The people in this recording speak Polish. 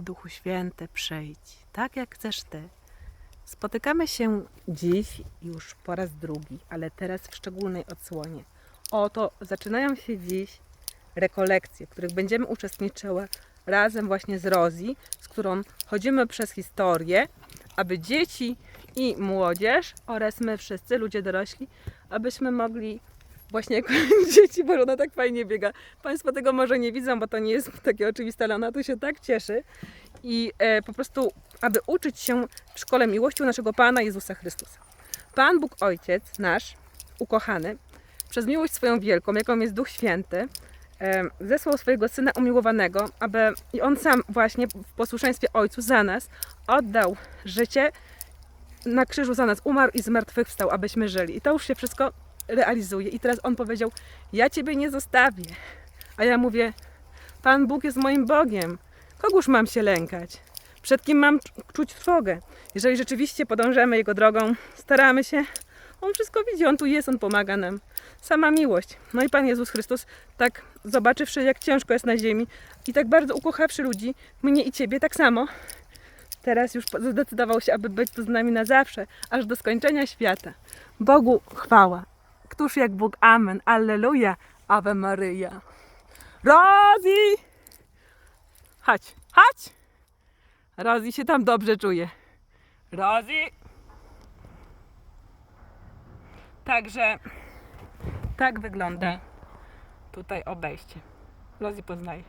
Duchu Święty, przyjdź, tak jak chcesz Ty. Spotykamy się dziś już po raz drugi, ale teraz w szczególnej odsłonie. Oto zaczynają się dziś rekolekcje, w których będziemy uczestniczyły razem właśnie z Rozi, z którą chodzimy przez historię, aby dzieci i młodzież oraz my wszyscy, ludzie dorośli, abyśmy mogli właśnie jako dzieci, bo ona tak fajnie biega. Państwo tego może nie widzą, bo to nie jest takie oczywiste, ale ona tu się tak cieszy. I e, po prostu, aby uczyć się w szkole miłości u naszego Pana Jezusa Chrystusa. Pan Bóg Ojciec nasz, ukochany, przez miłość swoją wielką, jaką jest Duch Święty, e, zesłał swojego Syna umiłowanego, aby i On sam właśnie w posłuszeństwie Ojcu za nas oddał życie na krzyżu za nas, umarł i zmartwychwstał, abyśmy żyli. I to już się wszystko realizuje. I teraz On powiedział, ja Ciebie nie zostawię. A ja mówię, Pan Bóg jest moim Bogiem. Kogóż mam się lękać? Przed kim mam czuć trwogę? Jeżeli rzeczywiście podążamy Jego drogą, staramy się, On wszystko widzi, On tu jest, On pomaga nam. Sama miłość. No i Pan Jezus Chrystus, tak zobaczywszy, jak ciężko jest na ziemi i tak bardzo ukochawszy ludzi, mnie i Ciebie tak samo, teraz już zdecydował się, aby być tu z nami na zawsze, aż do skończenia świata. Bogu chwała. Któż jak Bóg? Amen. Alleluja. Ave Maryja. Rozi! Chodź, chodź! Rozi się tam dobrze czuje. Rozi! Także tak wygląda tutaj obejście. Rozi poznaje.